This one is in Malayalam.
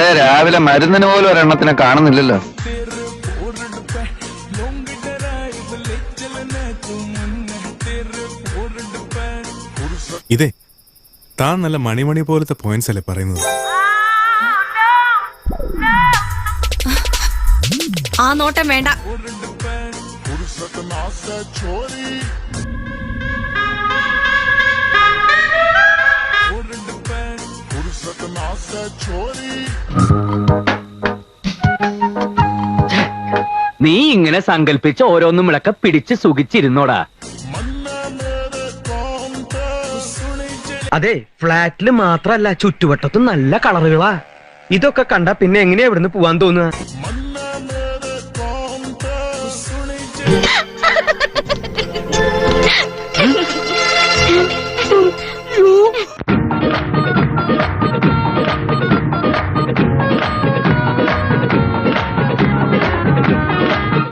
രാവിലെ മരുന്നിന് പോലും ഒരെണ്ണത്തിനെ കാണുന്നില്ലല്ലോ. ഇതേ താൻ നല്ല മണിമണി പോലത്തെ പോയിന്റ്സ് അല്ലേ പറയുന്നത്? ആ നോട്ടം വേണ്ട. നീ ഇങ്ങനെ സങ്കല്പിച്ച് ഓരോന്നും വിളക്ക പിടിച്ച് സുഖിച്ചിരുന്നോടാ. അതെ ഫ്ലാറ്റിൽ മാത്രല്ല ചുറ്റുവട്ടത്തും നല്ല കളറുകളാ. ഇതൊക്കെ കണ്ട പിന്നെ എങ്ങനെയാ ഇവിടുന്ന് പോവാൻ തോന്നുക?